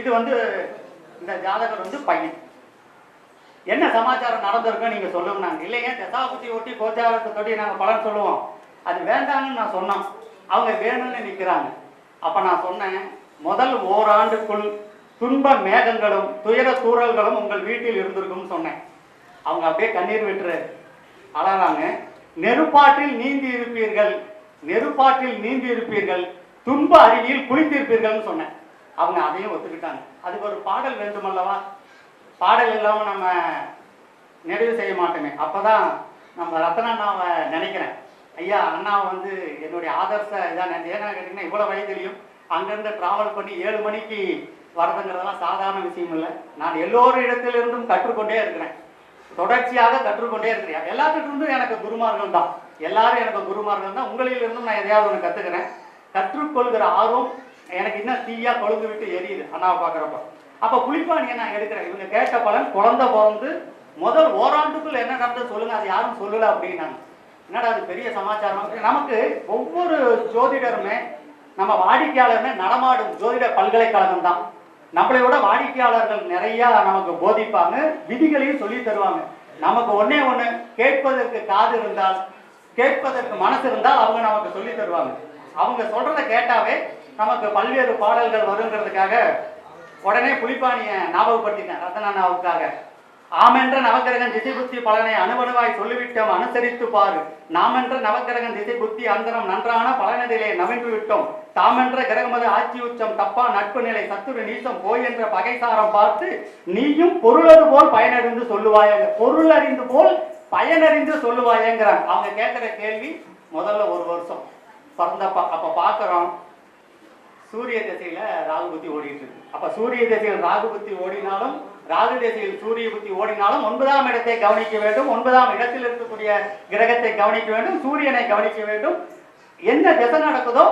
இது வந்து இந்த ஜாதகர் வந்து பையன். என்ன சமாச்சாரம் நடந்திருக்குன்னு நீங்க சொல்லுங்க நாங்க இல்லைங்க தசாபுத்தி ஒட்டி கோச்சாரத்தை தொட்டி நாங்க பலன் சொல்லுவோம். அது வேண்டான்னு நான் சொன்னோம். அவங்க வேணும்னு நிக்கிறாங்க. அப்ப நான் சொன்னேன் முதல் ஓராண்டுக்குள் துன்ப மேகங்களும் துயர சூழல்களும் உங்கள் வீட்டில் இருந்திருக்கும்னு சொன்னேன். அவங்க அப்படியே கண்ணீர் விட்டுரு. அழகாங்க நெருப்பாற்றில் நீந்தி இருப்பீர்கள். நெருப்பாற்றில் நீந்தி இருப்பீர்கள். துன்ப அருவியில் குளித்திருப்பீர்கள்னு சொன்னேன். அவங்க அதையும் ஒத்துக்கிட்டாங்க. அதுக்கு ஒரு பாடல் வேண்டுமல்லவா? பாடல் இல்லாமல் நம்ம நிறைவு செய்ய மாட்டோமே. அப்பதான் நம்ம ரத்தன அண்ணாவை நினைக்கிறேன். ஐயா அண்ணாவை வந்து என்னுடைய ஆதர்ச இதான். நினைச்சேன். ஏன்னா இவ்வளோ இவ்வளவு தெரியும் அங்கேருந்து டிராவல் பண்ணி ஏழு மணிக்கு வரதுங்கிறதெல்லாம் சாதாரண விஷயம் இல்லை. நான் எல்லோரு இடத்திலிருந்தும் கற்றுக்கொண்டே இருக்கிறேன். தொடர்ச்சியாக கற்றுக்கொண்டே இருக்கிறேன். எல்லாத்துக்கிட்டிருந்தும் எனக்கு குருமார்கள் தான். எல்லாரும் எனக்கு குருமார்கள் தான். உங்களிலிருந்தும் நான் எதையாவது ஒன்று கற்றுக்கிறேன் கற்றுக்கொள்கிற ஆர்வம் எனக்கு இன்னும் தீயா கொழுந்து விட்டு எரியுது. அண்ணாவை பார்க்குறப்ப. அப்போ புளிப்பானியை நான் எடுக்கிறேன் இவங்க கேட்ட பலன் குழந்தை பிறந்து முதல் ஓராண்டுக்குள்ள என்ன நடந்தது சொல்லுங்க அது யாரும் சொல்லல அப்படின்னாங்க. என்னடா அது பெரிய சமாச்சாரம்? நமக்கு ஒவ்வொரு ஜோதிடருமே நம்ம வாடிக்கையாளருமே நடமாடும் ஜோதிட பல்கலைக்கழகம் தான். நம்மளை விட வாடிக்கையாளர்கள் நிறைய நமக்கு போதிப்பாங்க விதிகளையும் சொல்லி தருவாங்க. நமக்கு ஒன்னே ஒண்ணு கேட்பதற்கு காது இருந்தால் கேட்பதற்கு மனசு இருந்தால் அவங்க நமக்கு சொல்லி தருவாங்க. அவங்க சொல்றத கேட்டாவே நமக்கு பல்வேறு பாடல்கள் வருங்கிறதுக்காக உடனே புலிப்பாணிய ஞாபகப்படுத்திட்டேன் ரத்தனாவுக்காக ஆமென்ற நவக்கிரகன் திசை புத்தி பலனை அணுவணுவாய் சொல்லிவிட்டோம் அனுசரித்து பாரு. நாமென்ற நவக்கிரகன் திசை புத்தி அந்தரம் நன்றான பலனதிலே நவின்று விட்டோம். தாமென்ற கிரகமது ஆட்சி உச்சம் தப்பா நட்பு நிலை சத்துரு நீசம் போய் என்ற பகைசாரம் பார்த்து நீயும் பொருளது போல் பயனறிந்து சொல்லுவாயங்க. பொருள் அறிந்து போல் பயனறிந்து சொல்லுவாயங்கிறாங்க. அவங்க கேட்கிற கேள்வி முதல்ல ஒரு வருஷம். பிறந்தப்ப அப்ப பாக்குறோம். சூரிய திசையில ராகு புத்தி ஓடிட்டு இருக்கு. அப்ப சூரிய திசையில் ராகு புத்தி ஓடினாலும் ராகு திசையில் சூரிய புத்தி ஓடினாலும் ஒன்பதாம் இடத்தை கவனிக்க வேண்டும். ஒன்பதாம் இடத்தில் இருக்கக்கூடிய கிரகத்தை கவனிக்க வேண்டும். சூரியனை கவனிக்க வேண்டும். என்ன திசை நடக்குதோ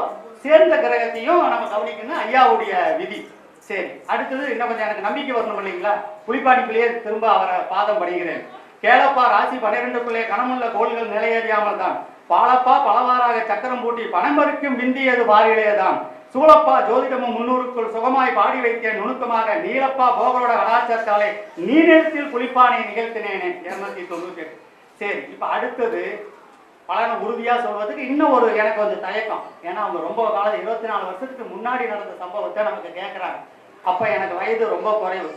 சேர்ந்த கிரகத்தையும் நம்ம கவனிக்கணும். ஐயாவுடைய விதி. சரி அடுத்தது இன்னும் கொஞ்சம் எனக்கு நம்பிக்கை வரணும் இல்லைங்களா? புலிப்பாணிக்குள்ளேயே திரும்ப அவரை பாதம் படுகிறேன் கேளப்பா ராசி பன்னிரெண்டுக்குள்ளே கனமுள்ள கோள்கள் நிலையறியாமல் தான் பாலப்பா பலவாறாக சக்கரம் பூட்டி பணம் பறிக்கும் விந்தியது வாரிலேதான். சூழப்பா ஜோதிடமும் முன்னூறுக்குள் சுகமாய் பாடி வைத்தேன். நுணுக்கமாக நீலப்பா போகலோட கலாச்சாரத்தாலே நீரிடத்தில் குளிப்பானை நிகழ்த்தினேனே. இருநூத்தி தொண்ணூத்தி எட்டு சரி இப்ப அடுத்தது பலனை உறுதியா சொல்வதுக்கு இன்னும் ஒரு எனக்கு வந்து தயக்கம். ஏன்னா அவங்க ரொம்ப காலம் இருபத்தி நாலு வருஷத்துக்கு முன்னாடி நடந்த சம்பவத்தை நமக்கு கேட்குறாங்க அப்ப எனக்கு வயது ரொம்ப குறைவு.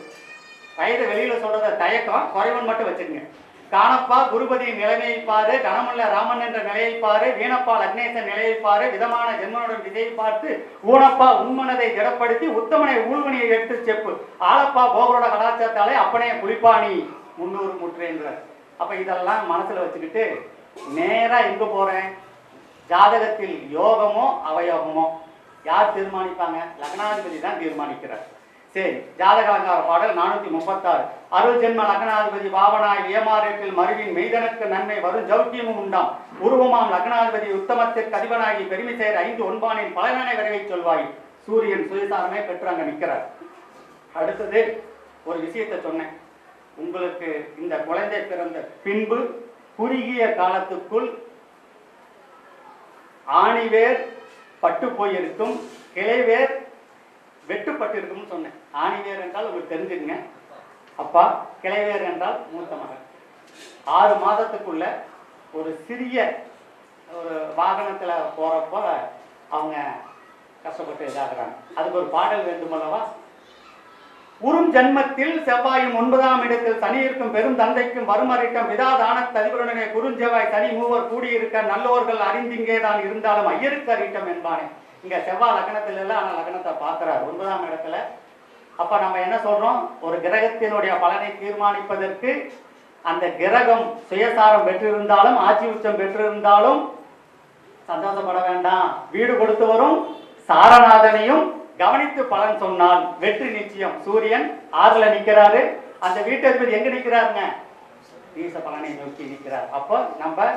வயது வெளியில சொல்றத தயக்கம் குறைவுன்னு மட்டும் வச்சுக்கோங்க. காணப்பா குருபதியின் நிலைமையை பாரு கனமுள்ள ராமன் என்ற நிலையை பாரு வீணப்பா லக்னேசன் நிலையை பாரு விதமான ஜென்மனுடன் விதையை பார்த்து ஊனப்பா உண்மனதை திடப்படுத்தி உத்தமனை ஊழ்வனியை எடுத்து செப்பு. ஆளப்பா போகரோட கலாச்சாரத்தாலே அப்பனே குளிப்பாணி முன்னூறு முற்றேன்றார் அப்ப இதெல்லாம் மனசுல வச்சுக்கிட்டு நேரா எங்க போறேன்? ஜாதகத்தில் யோகமோ அவயோகமோ? யார் தீர்மானிப்பாங்க? லக்னாதிபதி தான் தீர்மானிக்கிறார். சரி. ஜாதக அலங்கார பாடல் நானூத்தி முப்பத்தாறு. அருள் ஜென்ம லக்னாதிபதி பாவனாய் வியமாரேட்டில் மருவின் மெய்தனுக்கு நன்மை வரும் ஜௌக்கியமும் உண்டாம். உருவமாம் லக்னாதிபதி உத்தமத்திற்கு அதிபனாகி பெருமை செயர் ஐந்து ஒன்பானின் பலனான விரைவை சொல்வாய். சூரியன் சுயசாரமே பெற்று அங்க நிற்கிறார். அடுத்தது ஒரு விஷயத்தை சொன்னேன். உங்களுக்கு இந்த குழந்தை பிறந்த பின்பு குறுகிய காலத்துக்குள் ஆணிவேர் பட்டு போயிருக்கும் கிளைவேர் வெட்டுப்பட்டு இருக்கும்னு சொன்னேன். ஆணிவேர் என்றால் உங்களுக்கு தெரிஞ்சுக்குங்க அப்பா கிளைவேர் என்றால் மூத்த மகன். ஆறு மாதத்துக்குள்ள ஒரு சிறிய ஒரு வாகனத்துல போறப்ப அவங்க கஷ்டப்பட்டு இதாகிறாங்க. அதுக்கு ஒரு பாடல் வேண்டுமல்லவா உறும் ஜன்மத்தில் செவ்வாயும் ஒன்பதாம் இடத்தில் சனி இருக்கும் பெரும் தந்தைக்கும் வருமரிட்டம் விதாதான ததிபுரனே குறுஞ்செவ்வாய் சனி மூவர் கூடியிருக்க நல்லோர்கள் அறிந்திங்கே தான் இருந்தாலும் ஐயருக்கு அறிட்டம் என்பானே. இங்க செவ்வாய் லக்னத்துல இல்ல ஆனா லக்னத்தை பார்க்கிறார். ஒன்பதாம் இடத்துல. அப்ப நம்ம என்ன சொல்றோம்? ஒரு கிரகத்தினுடைய பலனை தீர்மானிப்பதற்கு அந்த கிரகம் சுயசாரம் பெற்றிருந்தாலும் ஆட்சி உச்சம் பெற்றிருந்தாலும் சந்தோஷப்பட வேண்டாம். வீடு கொடுத்து வரும் சாரநாதனையும் கவனித்து பலன் சொன்னால் வெற்றி நிச்சயம். சூரியன் ஆறுல நிக்கிறாரு. அந்த வீட்டதிபதி எங்க நிக்கிறாருங்க? ஈச பலனை நோக்கி நிற்கிறார் அப்போ நம்ம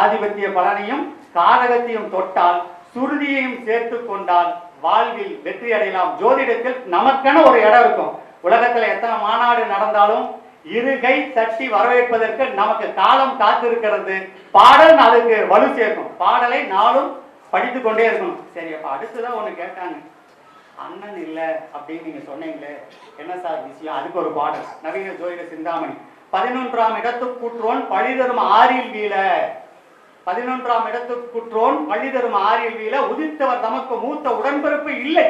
ஆதிபத்திய பலனையும் காரகத்தையும் தொட்டால் சுருதியையும் சேர்த்து கொண்டால் வாழ்வில் வெற்றி அடையலாம். ஜோதிடத்தில் நமக்கென ஒரு இடம் இருக்கும். உலகத்துல எத்தனை மாநாடு நடந்தாலும் இருகை தட்டி வரவேற்பதற்கு நமக்கு காலம் காத்திருக்கிறது. பாடல் அதுக்கு வலு சேர்க்கும். பாடலை நாளும் படித்து கொண்டே இருக்கணும். சரி அப்ப அடுத்ததான் ஒண்ணு கேட்டாங்க. அண்ணன் இல்லை அப்படின்னு நீங்க சொன்னீங்களே. என்ன சார் விஷயம்? அதுக்கு ஒரு பாடல். நவீன ஜோதிட சிந்தாமணி. பதினொன்றாம் இடத்துக்குற்றோன் பழிதரும் ஆறில் வீழ. பதினொன்றாம் இடத்துக்குற்றோன் வழி தரும் ஆரியல்வியில உதித்தவர் தமக்கு மூத்த உடன்பிறப்பு இல்லை.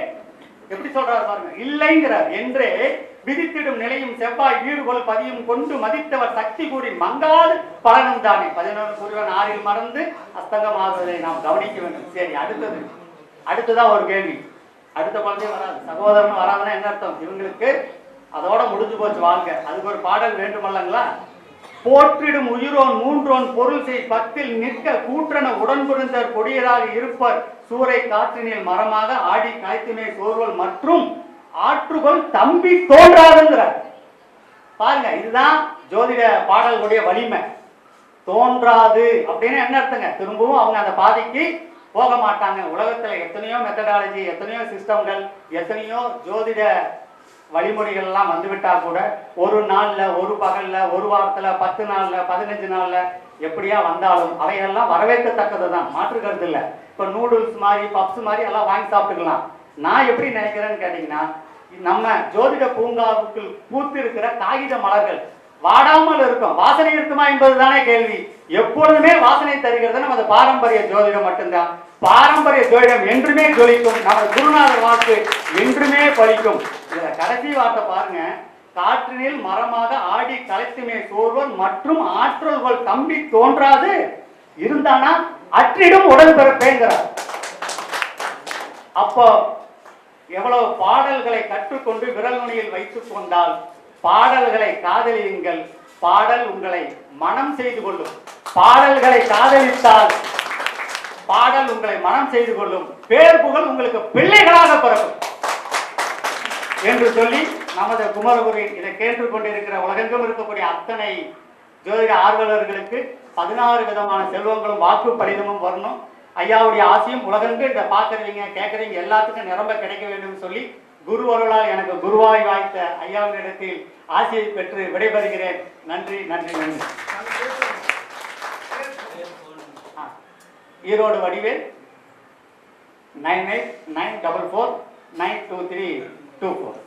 எப்படி சொல்றாரு பாருங்க இல்லைங்கிறார். என்றே விதித்திடும் நிலையும் செவ்வாய் வீடுகோள் பதியும் கொண்டு மதித்தவர் சக்தி கூறி மங்காது பலனும் தானே. பதினொன்று சூரியன் ஆறில் மறந்து அஸ்தங்கமாகுவதை நாம் கவனிக்க வேண்டும். சரி அடுத்தது. அடுத்ததான் ஒரு கேள்வி. அடுத்த குழந்தை வராது. சகோதரன் வராதுன்னா என்ன அர்த்தம்? இவங்களுக்கு அதோட முடிஞ்சு போச்சு வாழ்க்கை. அதுக்கு ஒரு பாடல் வேண்டுமல்லங்களா? போற்றிடும் உயிரோன் மூன்றோன் பொருள் செய் பத்தில் நிற்க கூற்றன உடன்புரிந்தர் கொடியராக இருப்பர். சூறை காற்றினில் மரமாக ஆடி காய்த்துமே சோர்வல் மற்றும் ஆற்றுகோள் தம்பி தோன்றாதுங்கிறார். பாருங்க இதுதான் ஜோதிட பாடல்களுடைய வலிமை. தோன்றாது அப்படின்னு என்ன அர்த்தங்க? திரும்பவும் அவங்க அந்த பாதைக்கு போக மாட்டாங்க. உலகத்துல எத்தனையோ மெத்தடாலஜி எத்தனையோ சிஸ்டம்கள் எத்தனையோ ஜோதிட வழிமுறைகள் எல்லாம் கூட ஒரு நாள்ல ஒரு பகல்ல ஒரு வாரத்துல பத்து நாள்ல பதினஞ்சு நாள்ல எப்படியா வந்தாலும் அவையெல்லாம் வரவேற்கத்தக்கது தான் மாற்று கருத்து இல்லை. இப்போ நூடுல்ஸ் மாதிரி பப்ஸ் மாதிரி எல்லாம் வாங்கி சாப்பிட்டுக்கலாம். நான் எப்படி நினைக்கிறேன்னு கேட்டிங்கன்னா நம்ம ஜோதிட பூங்காவுக்குள் பூத்திருக்கிற காகித மலர்கள் வாடாமல் இருக்கும். வாசனை இருக்குமா என்பதுதானே கேள்வி. எப்பொழுதுமே வாசனை தருகிறது நமது பாரம்பரிய ஜோதிடம் மட்டும்தான். பாரம்பரிய ஜோதிடம் என்றுமே ஜொலிக்கும். நமது குருநாதர் வாக்கு என்றுமே பலிக்கும் இதுல கடைசி வார்த்தை பாருங்க. காற்றினில் மரமாக ஆடி கலைத்துமே சோர்வர் மற்றும் ஆற்றல்கள் தம்பி தோன்றாது. இருந்தானா அற்றிடும் உடல் பிறப்பேங்கிறார். அப்போ எவ்வளவு பாடல்களை கற்றுக்கொண்டு விரல் நுனியில் வைத்துக் கொண்டால் பாடல்களை காதலியுங்கள். பாடல் உங்களை மனம் செய்து கொள்ளும். பாடல்களை காதலித்தால் பாடல் உங்களை மனம் செய்து கொள்ளும். பேர் புகழ் உங்களுக்கு பிள்ளைகளாக பிறக்கும். என்று சொல்லி நமது குமரகுரு இதை கேட்டுக்கொண்டிருக்கிற உலகெங்கும் இருக்கக்கூடிய அத்தனை ஜோதிட ஆர்வலர்களுக்கு பதினாறு விதமான செல்வங்களும் வாக்கு படிதமும் வரணும். ஐயாவுடைய ஆசையும் உலகெங்கு இதை பார்க்குறீங்க கேட்குறீங்க எல்லாத்துக்கும் நிரம்ப கிடைக்க வேண்டும் சொல்லி குரு எனக்கு குருவாய் வாய்த்த ஐயாவினிடத்தில் ஆசையை பெற்று விடைபெறுகிறேன் நன்றி நன்றி நன்றி ஆ. Erode Vadivel nine eight nine double four nine two three two four